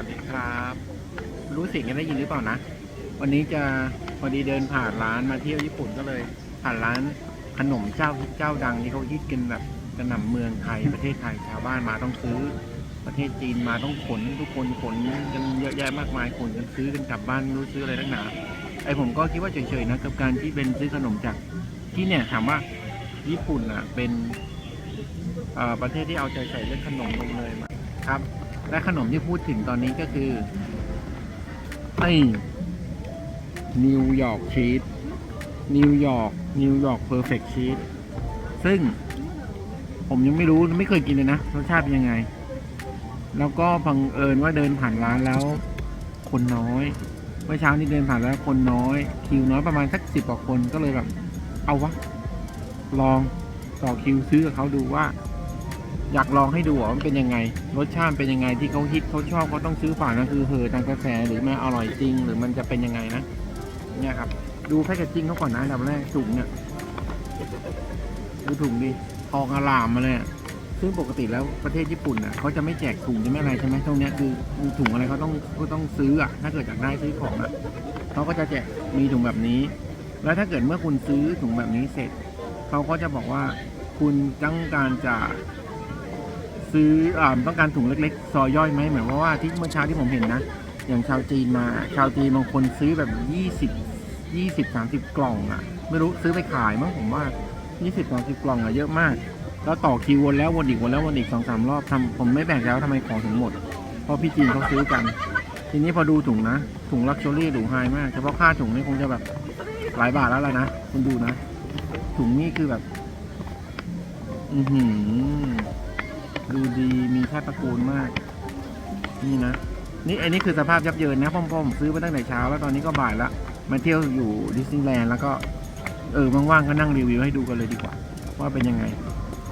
วัสดีครับ รู้เสียงกันได้ยินหรือเปล่านะ วันนี้จะพอดีเดินผ่านร้านมาเที่ยวญี่ปุ่นก็เลย ผ่านร้านขนมเจ้าเจ้าดังที่เขาฮิตกันแบบกระหน่ำเมืองไทยประเทศไทยชาวบ้านมาต้องซื้อ ประเทศจีนมาต้องขนทุกคนขนกันเยอะแยะมากมายขนกันซื้อกันกลับบ้านไม่รู้ซื้ออะไรนักหนาไอผมก็คิดว่าเฉยๆนะกับการที่เป็นซื้อขนมจากที่เนี่ยถามว่าญี่ปุ่นอะเป็นประเทศที่เอาใจใส่เรื่องขนมนมเลยมาครับ และขนมที่พูดถึงตอนนี้ก็คือไอ้นิวยอร์กชีสนิวยอร์กนิวยอร์กเพอร์เฟกชีสซึ่งผมยังไม่รู้ไม่เคยกินเลยนะรสชาติเป็นยังไง แล้วก็บังเอิญว่าเดินผ่านร้านแล้ว คนน้อยเมื่อเช้านี้เดินผ่านแล้วคนน้อย คิวน้อยประมาณสักสิบกว่าคนก็เลยแบบ เอาวะ ลองต่อคิวซื้อกับเขาดูว่า อยากลองให้ดูว่ามันเป็นยังไง รสชาติเป็นยังไงที่เขาฮิตเขาชอบเขาต้องซื้อฝากนั่นคือเหอทางกระแสหรือมันอร่อยจริง หรือมันจะเป็นยังไงนะเนี่ยครับ ดูแพคเกจจิ้งเขาก่อนนะอันดับแรกถุงเนี่ยดูถุงดิทองอลามมาเลยซึ่งปกติแล้วประเทศญี่ปุ่นอะเขาจะไม่แจกถุงจะไม่อะไรใช่ไหมตรงเนี้ยคือมีถุงอะไรเขาต้องเขาต้องซื้ออะถ้าเกิดอยากได้ซื้อของอะเขาก็จะแจกมีถุงแบบนี้ แล้วถ้าเกิดเมื่อคุณซื้อถุงแบบนี้เสร็จเขาก็จะบอกว่าคุณต้องการจะ ซื้ออต้องการถุงเล็กๆ ซอยย่อยไหมเหมือนว่าว่าที่เมื่อเช้าที่ผมเห็นนะ อย่างชาวจีนมา ชาวจีนบางคนซื้อแบบยี่สิบยี่สิบสามสิบกล่องอะ่ะ ไม่รู้ซื้อไปขายมั้งผมว่ายี่สิบสามสิบกล่องอะ่ะเยอะมาก แล้วต่อคิววนแล้ววนอีกวนแล้ววนอีกสองสามรอบทำผมไม่แบ่งแล้วทำไมของถึงหมด เพราะพี่จีนเขาซื้อกัน ทีนี้พอดูถุงนะ ถุงลักชัวรี่ถุงไฮมากเฉพาะค่าถุงนี่คงจะแบบหลายบาทแล้วล่ะนะคุณดูนะ ถุงนี่คือแบบ อือหือ ดูดีมีชาติตระกูลมาก นี่นะ นี่อันนี้คือสภาพยับเยินนะพ่อมๆซื้อมาตั้งแต่เช้าแล้วตอนนี้ก็บ่ายละมาเที่ยวอยู่ดิสนีย์แลนด์แล้วก็เออว่างๆก็นั่งรีวิวให้ดูกันเลยดีกว่า ว่าเป็นยังไง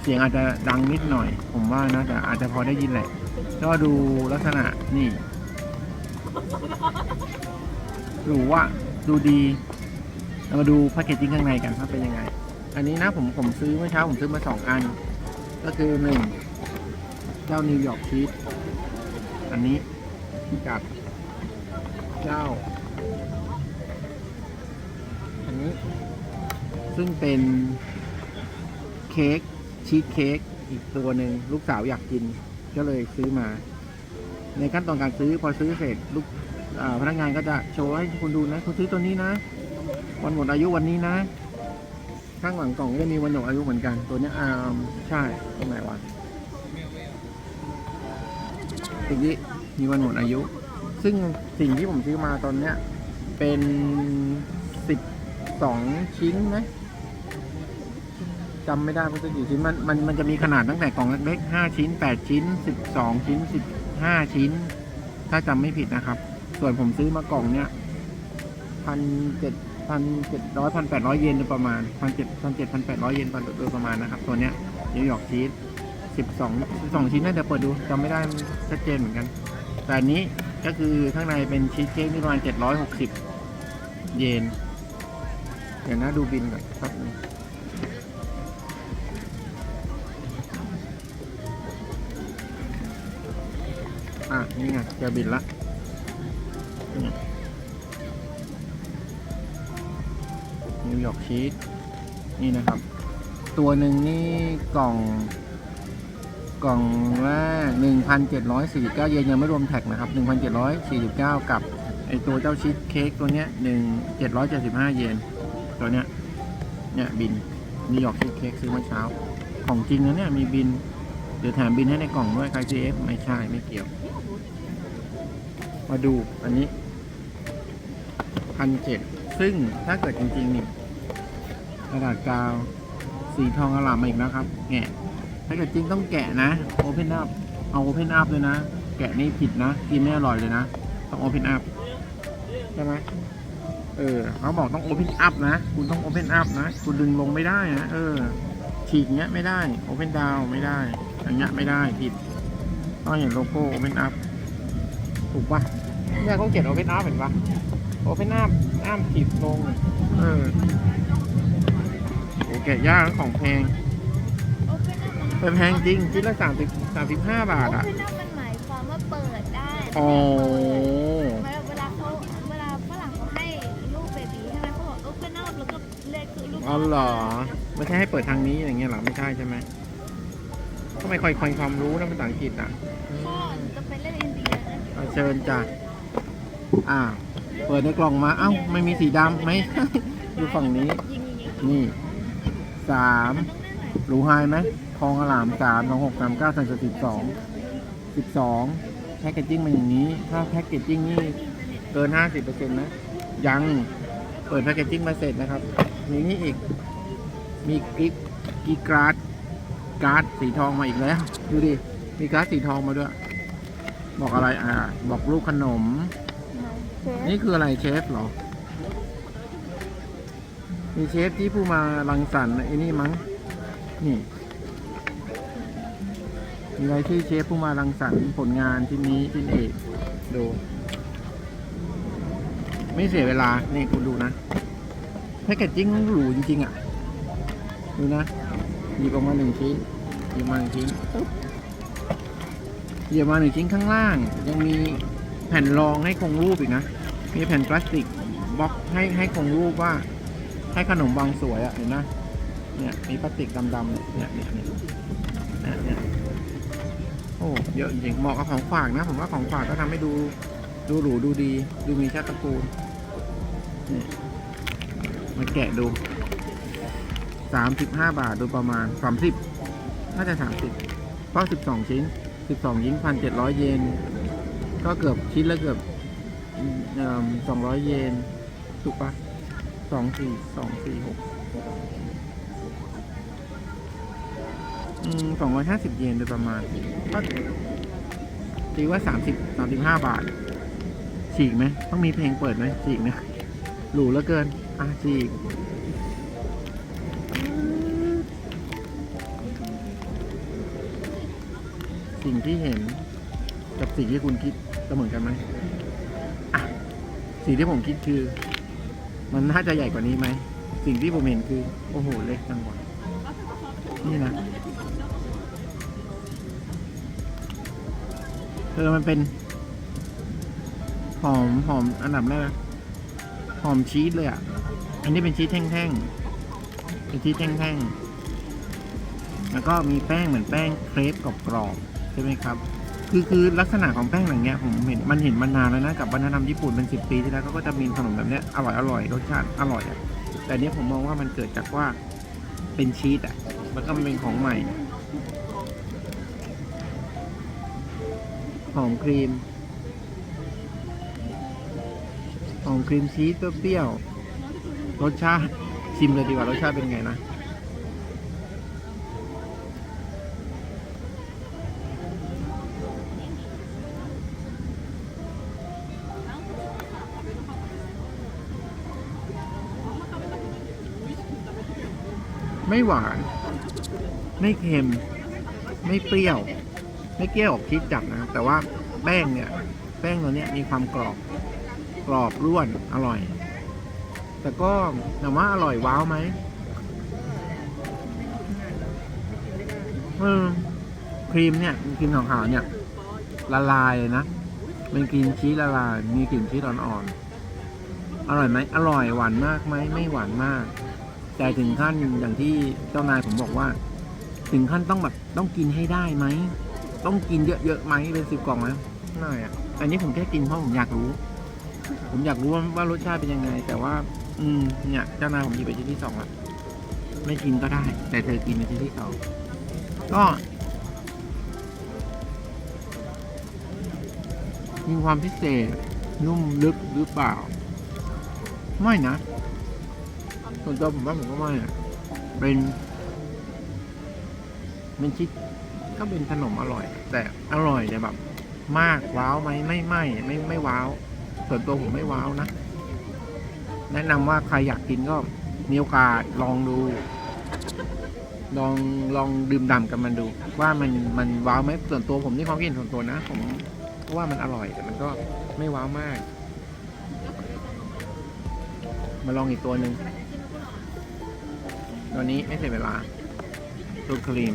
เสียงอาจจะดังนิดหน่อย ผมว่านะแต่อาจจะพอได้ยินแหละ ก็ดูลักษณะนี่หรูอะดูดีเรามาดูแพคเกจจิ้งข้างในกันว่าเป็นยังไง อันนี้นะผมผมซื้อเมื่อเช้าผมซื้อมาสองอัน ก็คือหนึ่ง เจ้านิวยอร์กชีสอันนี้กับเจ้า อันนี้ ซึ่งเป็นเค้กชีสเค้กอีกตัวหนึ่งลูกสาวอยากกิน ก็เลยซื้อมา ในขั้นตอนการซื้อพอซื้อเสร็จลูกอ่าพนักงานก็จะโชว์ให้คุณดูนะคุณซื้อตัวนี้นะ วันหมดอายุวันนี้นะ ข้างหลังกล่องก็จะมีวันหมดอายุเหมือนกัน ตัวเนี้ยอ่าใช่ตรงไหนวะ ตรงนี้มีวันหมดอายุ ซึ่งสิ่งที่ผมซื้อมาตอนเนี้ย เป็นสิบสองชิ้นไหมจำไม่ได้ว่าจะกี่ชิ้นมันมันมันจะมีขนาดตั้งแต่กล่องเล็กๆห้าชิ้นแปดชิ้นสิบสองชิ้นสิบห้าชิ้น ถ้าจำไม่ผิดนะครับ ส่วนผมซื้อมากล่องเนี้ยพันเจ็ดพันเจ็ดร้อยพันแปดร้อยเยนโดยประมาณพันเจ็ดพันเจ็ดพันแปดร้อยเยนโดยประมาณนะครับ ตัวเนี้ยนิวยอร์กชีส สิบสองสองชิ้นน่าจะเปิดดูจำไม่ได้ชัดเจนเหมือนกัน แต่อันนี้ก็คือข้างในเป็นชีสเค้กนี่ประมาณเจ็ดร้อยหกสิบเยน เดี๋ยวนะดูบินก่อนครับนึงอะ นี่ไงจอบินละนิวยอร์กชีสนี่นะครับ ตัวหนึ่งนี่กล่อง กล่องละ1,749 เยนยังไม่รวมแท็กนะครับ 1,749 กับไอตัวเจ้าชีสเค้กตัวเนี้ย1,775 เยนตัวเนี้ยเนี่ยบินนิวยอร์กชีสเค้กซื้อเมื่อเช้า ของจริงนะเนี่ยมีบิน เดี๋ยวแถมบินให้ในกล่องด้วยใคร GF ไม่ใช่ไม่เกี่ยว มาดูอันนี้พันเจ็ดซึ่งถ้าเกิดจริงๆนี่กระดาษกาวสีทองอลามมาอีกนะครับแงะ ถ้าเกิดจริงต้องแกะนะโอเพนอัพเอาโอเพนอัพเลยนะ แกะนี่ผิดนะกินไม่อร่อยเลยนะ ต้องโอเพนอัพใช่ไหมเออเขาบอกต้องโอเพนอัพนะ คุณต้องโอเพนอัพนะ คุณดึงลงไม่ได้นะ เออ ฉีกเงี้ยไม่ได้โอเพนดาวไม่ได้อย่างเงี้ยไม่ได้ผิด ต้องเห็นโลโก้โอเพนอัพถูกปะเนี่ยเขาเขียนโอเพนอัพเห็นปะโอเพนอัพอ้ามขีดลง เออโอแกะยากนะของแพงโอเพนอัพ มันแต่แพงจริงชิ้นละสามสิบสามสิบห้าบาทโออะเพนอัพมันหมายความว่าเปิดได้ออ๋อ เวลาเวลาเขาเวลาฝรั่งเขาให้ลูกเบบีใช่ไหมเขาบอก open up แล้วก็เรียกคือลูกอ๋อเหรอ ไม่ใช่ให้เปิดทางนี้อย่างเงี้ยเหรอ ไม่ใช่ใช่ไหมทำไมคอยคอยความรู้นะภาษาอังกฤษอะพ่อจะไปเล่นอินเดียนะเอาเชิญจ้ะอ่า เปิดในกล่องมา เอ้า ไม่มีสีดำไหม อยู่ฝั่งนี้ ยิงยิงยิงนี่สามต้องเล่นหน่อยหรูไฮไหม ทองอลามสามสองหกสามเก้าสามสิบสองสิบสองแพ็กเกจจิ้งมันอย่างนี้ ถ้าแพ็กเกจจิ้งนี่เกินห้าสิบเปอร์เซ็นต์นะยังเปิดแพ็กเกจจิ้งมาเสร็จนะครับมีนี่อีก มีกิ๊กกีกราดการ์ดสีทองมาอีกแล้ว ดูดิ มีการ์ดสีทองมาด้วย บอกอะไรอ่า บอกลูกขนมเชฟนี่คืออะไรเชฟเหรอ มีเชฟที่ผู้มารังสรรค์ไอ้นี่มั้ง นี่ มีรายชื่อเชฟผู้มารังสรรค์ผลงานชิ้นนี้ชิ้นเอกดู ไม่เสียเวลา นี่คุณดูนะแพคเกจจิ้งหรูจริง ๆ อะ ดูนะหยิบออกมาหนึ่งชิ้นหยิบมาหนึ่งชิ้นหยิบมาหนึ่งชิ้นข้างล่าง ยังมีแผ่นรองให้คงรูปอีกนะ มีแผ่นพลาสติกบล็อกให้ให้คงรูปว่า ให้ขนมวางสวยอะเห็นนะเนี่ยมีพลาสติกดำๆเนี่ยเนี่ยเนี่ยเนี่ยเนี่ย โอ้เยอะจริงเหมาะกับของฝากนะ ผมว่าของฝากก็ทำให้ดูดูหรูดูดี ดูมีชาติตระกูลนี่มาแกะดูสามสิบห้าบาทโดยประมาณสามสิบน่าจะสามสิบเพราะสิบสองชิ้นสิบสองชิ้นพันเจ็ดร้อยเยนก็เกือบชิ้นละเกือบสองร้อยเยนถูกปะสองสี่สองสี่หก สองร้อยห้าสิบเยนโดยประมาณก็ตีว่าสามสิบสามสิบห้าบาท ฉีกไหม ต้องมีเพลงเปิดไหมฉีกนะหรูเหลือเกิน อะฉีกสิ่งที่เห็นกับสิ่งที่คุณคิดจะเหมือนกันไหมอะสิ่งที่ผมคิดคือ มันน่าจะใหญ่กว่านี้ไหม สิ่งที่ผมเห็นคือ โอ้โห เล็กจังวะนี่นะ เออมันเป็นหอมหอมอันดับแรกหอมชีสเลยอะ อันนี้เป็นชีสแท่งๆเป็นชีสแท่งๆแล้วก็มีแป้งเหมือนแป้งเครปกรอบๆใช่ไหมครับ คือคือลักษณะของแป้งอย่างเงี้ยผมเห็นมันเห็นมานานแล้วนะกับวัฒนธรรมญี่ปุ่นเป็นสิบปีที่แล้วก็จะมีขนมแบบเนี้ยอร่อยอร่อยรสชาติอร่อยอะแต่เนี้ยผมมองว่ามันเกิดจากว่าเป็นชีสอะแล้วก็มันเป็นของใหม่ หอมครีม หอมครีมชีสเปรี้ยวรสชาติชิมเลยดีกว่ารสชาติเป็นไงนะไม่หวาน ไม่เค็ม ไม่เปรี้ยว ไม่เกี้ยวออกคิดจัดนะ แต่ว่าแป้งเนี่ย แป้งตัวเนี้ยมีความกรอบ กรอบร่วนอร่อย แต่ก็ถามว่าอร่อยว้าวไหมเออครีมเนี่ยครีมขาวๆเนี่ย ละลายนะเป็นครีมชีสละลายมีกลิ่นชีสอ่อนๆอร่อยไหมอร่อยหวานมากไหมไม่หวานมาก แต่ถึงขั้นอย่างที่เจ้านายผมบอกว่า ถึงขั้นต้องแบบต้องกินให้ได้ไหม ต้องกินเยอะๆไหมเป็นสิบกล่องแล้วไม่อะอันนี้ผมแค่กินเพราะผมอยากรู้ ผมอยากรู้ว่ารสชาติเป็นยังไง แต่ว่า อืม เนี่ยเจ้านายผมหยิบไปชิ้นที่สองละไม่กินก็ได้ แต่เธอกินไปชิ้นที่สองก็มีความพิเศษนุ่มลึกหรือเปล่า ไม่นะส่วนตัวผมว่าผมก็ไม่อะเป็นเป็นชิด ก็เป็นขนมอร่อย แต่อร่อยแต่แบบ มากว้าวไหมไม่ไม่ไม่ไม่ว้าว ส่วนตัวผมไม่ว้าวนะ แนะนำว่าใครอยากกินก็มีโอกาสลองดู ลองลองดื่มด่ำกับมันดู ว่ามันมันว้าวไหมส่วนตัวผมนี่ความคิดเห็นส่วนตัวนะผมว่ามันอร่อยแต่มันก็ไม่ว้าวมาก มาลองอีกตัวหนึ่งตัวนี้ไม่เสียเวลาตัวครีม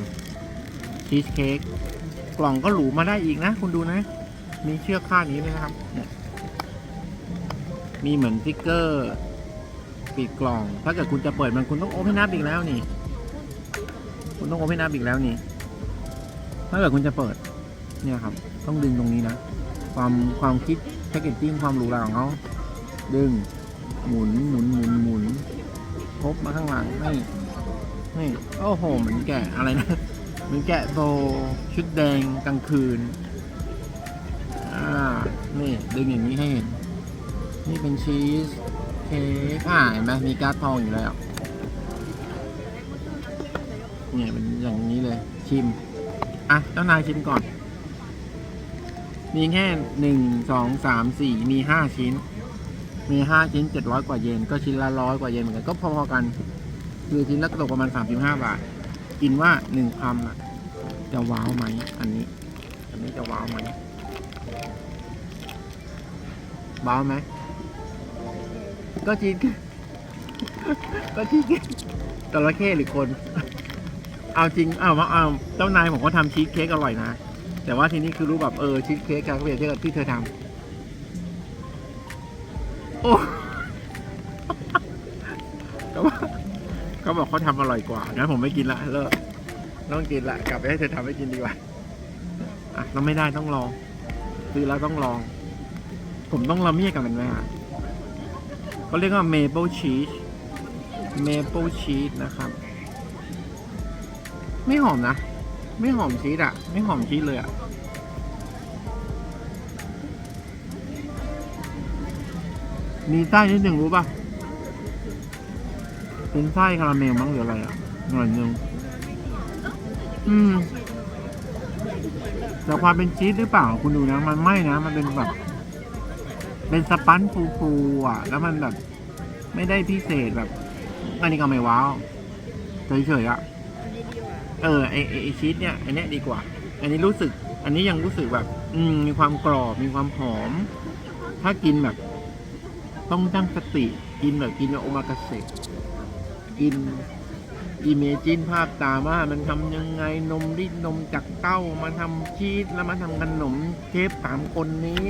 ชีสเค้กกล่องก็หรูมาได้อีกนะ คุณดูนะ มีเชือกคาดนี้ด้วยนะครับเนี่ยมีเหมือนสติ๊กเกอร์ ปิดกล่อง ถ้าเกิดคุณจะเปิดมันคุณต้องโอเพนนับอีกแล้วนี่ คุณต้องโอเพนนับอีกแล้วนี่ ถ้าเกิดคุณจะเปิด เนี่ยครับ ต้องดึงตรงนี้นะ ความความคิดแพคเกจจิ้งความหรูหราของเขาดึง หมุนหมุนหมุนหมุนพบมาข้างหลังนี่นี่โอ้โหเหมือนแกะอะไรนะ หมือนแกะโบชุดแดงกลางคืน อ่า นี่ดึงอย่างนี้ให้เห็น นี่เป็นชีสเค้กอ่าเห็นไหมมีการ์ดทองอยู่แล้วเนี่ยเป็นอย่างนี้เลย ชิม อะเจ้านายชิมก่อน มีแค่หนึ่งสองสามสี่มีห้าชิ้น มีห้าชิ้นเจ็ดร้อยกว่าเยน ก็ชิ้นละร้อยกว่าเยนเหมือนกัน ก็พอๆกัน คือชิ้นละตกประมาณสามสิบห้าบาท กินว่าหนึ่งคำอะ จะว้าวไหมอันนี้ อันนี้จะว้าวไหมว้าวไหมก็ชีสก็ชีสจระเข้หรือคน เอาจริงเอาวเอาเจ้านายผมก็ทำชีสเค้กอร่อยนะ แต่ว่าทีนี้คือรู้แบบเออชีสเค้กกับเปรียบเทียบกับที่เธอทำโอ้ เขาบอกเขาทำอร่อยกว่างั้นผมไม่กินละเลิกต้องกินละกลับไปให้เธอทำให้กินดีกว่าอะเราไม่ได้ต้องลองซื้อแล้วต้องลอง ผมต้องละเมียดกับมันไหมฮะเขาเรียกว่าเมเปิลชีสเมเปิลชีสนะครับ ไม่หอมนะ ไม่หอมชีสอะไม่หอมชีสเลยอะมีไส้นิดหนึ่งรู้ป่ะ เป็นไส้คาราเมลมั้งหรืออะไรอะหน่อยนึงอืมแต่ความเป็นชีสหรือเปล่าคุณดูนะ มันไม่นะ มันเป็นแบบ เป็นสปันฟูๆอะ แล้วมันแบบ ไม่ได้พิเศษแบบอันนี้ก็ไม่ว้าวเฉยๆอะเออไอไอ้ไอชีสเนี่ยอันเนี้ยดีกว่า อันนี้รู้สึก อันนี้ยังรู้สึกแบบ อืม มีความกรอบมีความหอม ถ้ากินแบบ ต้องตั้งสติกินแบบกินแบบโอมากาเสะ กินอิเมจินภาพตามว่ามันทำยังไงนมรีดนมจากเต้ามาทำชีสแล้วมาทำขนมเชฟสามคนนี้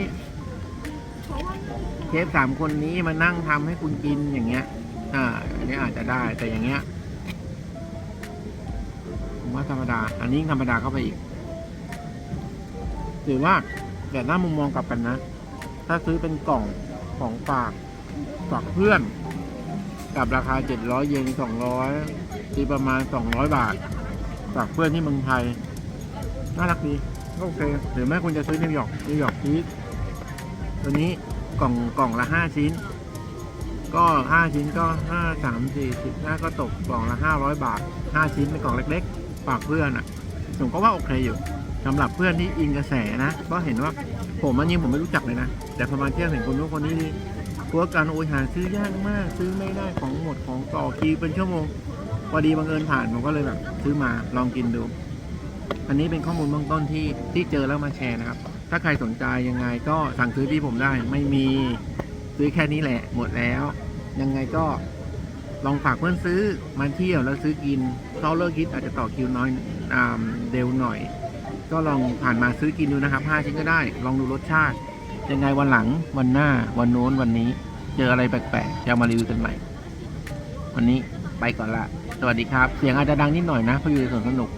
เชฟสามคนนี้มานั่งทำให้คุณกินอย่างเงี้ย อ่า อันนี้อาจจะได้แต่อย่างเงี้ยผมว่าธรรมดา อันนี้ธรรมดาเข้าไปอีกถือว่าแต่หน้ามุมมองกลับกันนะ ถ้าซื้อเป็นกล่องของฝากฝากเพื่อน กับราคา 700 เยน 200 ตีประมาณ 200 บาทฝากเพื่อนที่เมืองไทย น่ารักดีก็โอเค หรือแม่คุณจะซื้อนิวยอร์ก นิวยอร์กชีสตัวนี้กล่องกล่องละ 5 ชิ้น ก็ 5 ชิ้นก็ 5 3 4 10หน้าก็ตกกล่องละ 500 บาท 5 ชิ้นเป็นกล่องเล็กๆ ฝากเพื่อนอะ ผมก็ว่าโอเคอยู่สำหรับเพื่อนที่อินกระแสนะ ก็เห็นว่าผมอันนี้ผมไม่รู้จักเลยนะ แต่พอมาเที่ยวเห็นคนนู้นคนนี้ นี่พวการโอยหาซื้อยากมาก ซื้อไม่ได้ของหมดของต่อคิวเป็นชั่วโมงพอดีบังเอิญผ่านผมก็เลยแบบซื้อมาลองกินดู อันนี้เป็นข้อมูลเบื้องต้นที่ที่เจอแล้วมาแชร์นะครับ ถ้าใครสนใจยังไงก็สั่งซื้อที่ผมได้ไม่มีซื้อแค่นี้แหละ หมดแล้ว ยังไงก็ลองฝากเพื่อนซื้อมาเที่ยวแล้วซื้อกินเขาเลิกคิดอาจจะต่อคิวน้อยอ่าเร็วหน่อย ก็ลองผ่านมาซื้อกินดูนะครับ5ชิ้นก็ได้ ลองดูรสชาติ ยังไงวันหลังวันหน้าวันโน้นวันนี้ เจออะไรแปลกๆจะมารีวิวกันใหม่ วันนี้ไปก่อนละ สวัสดีครับ เสียงอาจจะดังนิดหน่อยนะเพราะอยู่ในสวนสนุก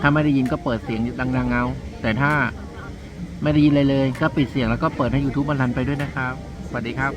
ถ้าไม่ได้ยินก็เปิดเสียงดังๆเอา แต่ถ้าไม่ได้ยินเลยเลย ก็ปิดเสียงแล้วก็เปิดให้ YouTube มันรันไปด้วยนะครับ สวัสดีครับ